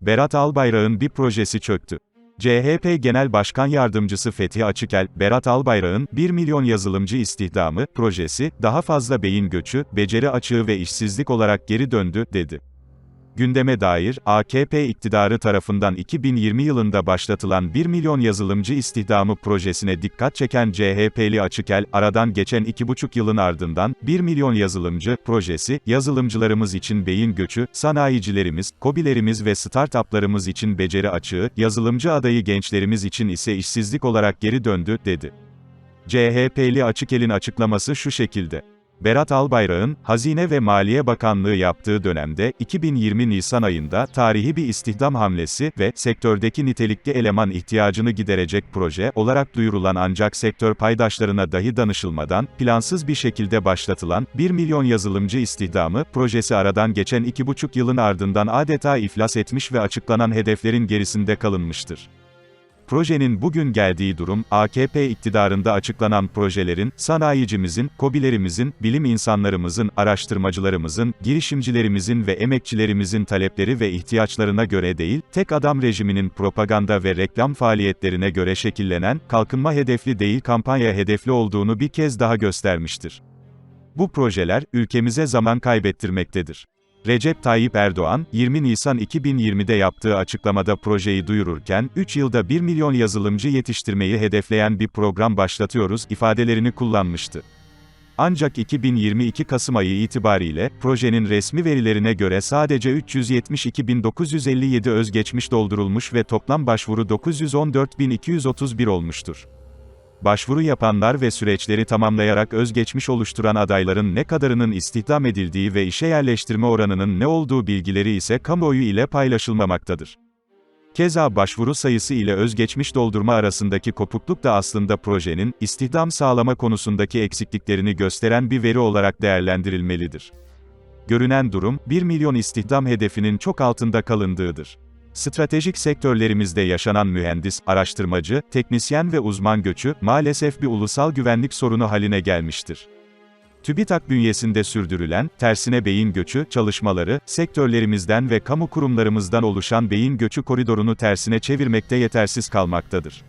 Berat Albayrak'ın bir projesi çöktü. CHP Genel Başkan Yardımcısı Fethi Açıkel, Berat Albayrak'ın 1 milyon yazılımcı istihdamı projesi, daha fazla beyin göçü, beceri açığı ve işsizlik olarak geri döndü, dedi. Gündeme dair, AKP iktidarı tarafından 2020 yılında başlatılan 1 milyon yazılımcı istihdamı projesine dikkat çeken CHP'li Açıkel, aradan geçen 2,5 yılın ardından, 1 milyon yazılımcı projesi, yazılımcılarımız için beyin göçü, sanayicilerimiz, kobilerimiz ve startuplarımız için beceri açığı, yazılımcı adayı gençlerimiz için ise işsizlik olarak geri döndü, dedi. CHP'li Açıkel'in açıklaması şu şekilde. Berat Albayrak'ın, Hazine ve Maliye Bakanlığı yaptığı dönemde, 2020 Nisan ayında, tarihi bir istihdam hamlesi ve, sektördeki nitelikli eleman ihtiyacını giderecek proje olarak duyurulan ancak sektör paydaşlarına dahi danışılmadan, plansız bir şekilde başlatılan, 1 milyon yazılımcı istihdamı, projesi aradan geçen 2,5 yılın ardından adeta iflas etmiş ve açıklanan hedeflerin gerisinde kalınmıştır. Projenin bugün geldiği durum, AKP iktidarında açıklanan projelerin, sanayicimizin, kobilerimizin, bilim insanlarımızın, araştırmacılarımızın, girişimcilerimizin ve emekçilerimizin talepleri ve ihtiyaçlarına göre değil, tek adam rejiminin propaganda ve reklam faaliyetlerine göre şekillenen, kalkınma hedefli değil kampanya hedefli olduğunu bir kez daha göstermiştir. Bu projeler, ülkemize zaman kaybettirmektedir. Recep Tayyip Erdoğan, 20 Nisan 2020'de yaptığı açıklamada projeyi duyururken, 3 yılda 1 milyon yazılımcı yetiştirmeyi hedefleyen bir program başlatıyoruz ifadelerini kullanmıştı. Ancak 2022 Kasım ayı itibariyle, projenin resmi verilerine göre sadece 372.957 özgeçmiş doldurulmuş ve toplam başvuru 914.231 olmuştur. Başvuru yapanlar ve süreçleri tamamlayarak özgeçmiş oluşturan adayların ne kadarının istihdam edildiği ve işe yerleştirme oranının ne olduğu bilgileri ise kamuoyu ile paylaşılmamaktadır. Keza başvuru sayısı ile özgeçmiş doldurma arasındaki kopukluk da aslında projenin, istihdam sağlama konusundaki eksikliklerini gösteren bir veri olarak değerlendirilmelidir. Görünen durum, 1 milyon istihdam hedefinin çok altında kalındığıdır. Stratejik sektörlerimizde yaşanan mühendis, araştırmacı, teknisyen ve uzman göçü, maalesef bir ulusal güvenlik sorunu haline gelmiştir. TÜBİTAK bünyesinde sürdürülen, tersine beyin göçü, çalışmaları, sektörlerimizden ve kamu kurumlarımızdan oluşan beyin göçü koridorunu tersine çevirmekte yetersiz kalmaktadır.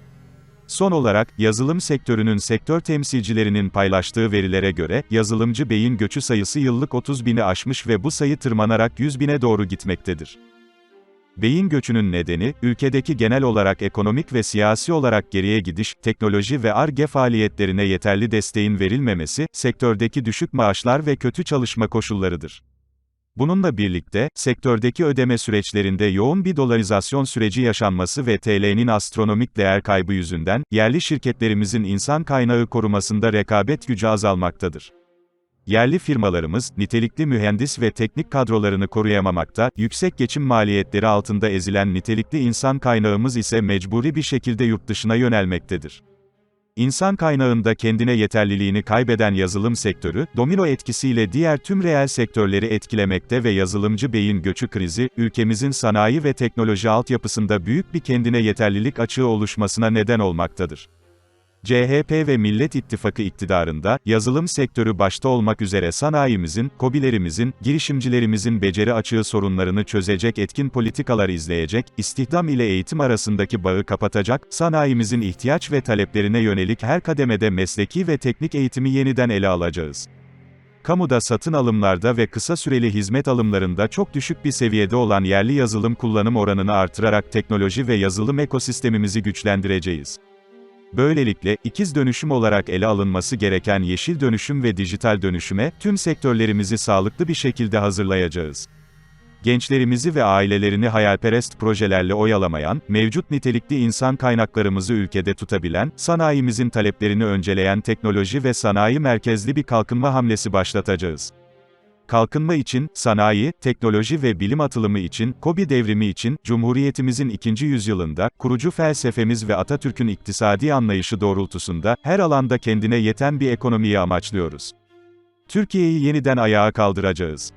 Son olarak, yazılım sektörünün sektör temsilcilerinin paylaştığı verilere göre, yazılımcı beyin göçü sayısı yıllık 30 bini aşmış ve bu sayı tırmanarak 100 bine doğru gitmektedir. Beyin göçünün nedeni, ülkedeki genel olarak ekonomik ve siyasi olarak geriye gidiş, teknoloji ve ARGE faaliyetlerine yeterli desteğin verilmemesi, sektördeki düşük maaşlar ve kötü çalışma koşullarıdır. Bununla birlikte, sektördeki ödeme süreçlerinde yoğun bir dolarizasyon süreci yaşanması ve TL'nin astronomik değer kaybı yüzünden, yerli şirketlerimizin insan kaynağı korumasında rekabet gücü azalmaktadır. Yerli firmalarımız, nitelikli mühendis ve teknik kadrolarını koruyamamakta, yüksek geçim maliyetleri altında ezilen nitelikli insan kaynağımız ise mecburi bir şekilde yurt dışına yönelmektedir. İnsan kaynağında kendine yeterliliğini kaybeden yazılım sektörü, domino etkisiyle diğer tüm reel sektörleri etkilemekte ve yazılımcı beyin göçü krizi, ülkemizin sanayi ve teknoloji altyapısında büyük bir kendine yeterlilik açığı oluşmasına neden olmaktadır. CHP ve Millet İttifakı iktidarında, yazılım sektörü başta olmak üzere sanayimizin, kobilerimizin, girişimcilerimizin beceri açığı sorunlarını çözecek etkin politikalar izleyecek, istihdam ile eğitim arasındaki bağı kapatacak, sanayimizin ihtiyaç ve taleplerine yönelik her kademede mesleki ve teknik eğitimi yeniden ele alacağız. Kamuda satın alımlarda ve kısa süreli hizmet alımlarında çok düşük bir seviyede olan yerli yazılım kullanım oranını artırarak teknoloji ve yazılım ekosistemimizi güçlendireceğiz. Böylelikle, ikiz dönüşüm olarak ele alınması gereken yeşil dönüşüm ve dijital dönüşüme, tüm sektörlerimizi sağlıklı bir şekilde hazırlayacağız. Gençlerimizi ve ailelerini hayalperest projelerle oyalamayan, mevcut nitelikli insan kaynaklarımızı ülkede tutabilen, sanayimizin taleplerini önceleyen teknoloji ve sanayi merkezli bir kalkınma hamlesi başlatacağız. Kalkınma için, sanayi, teknoloji ve bilim atılımı için, KOBİ devrimi için, Cumhuriyetimizin ikinci yüzyılında, kurucu felsefemiz ve Atatürk'ün iktisadi anlayışı doğrultusunda, her alanda kendine yeten bir ekonomiyi amaçlıyoruz. Türkiye'yi yeniden ayağa kaldıracağız.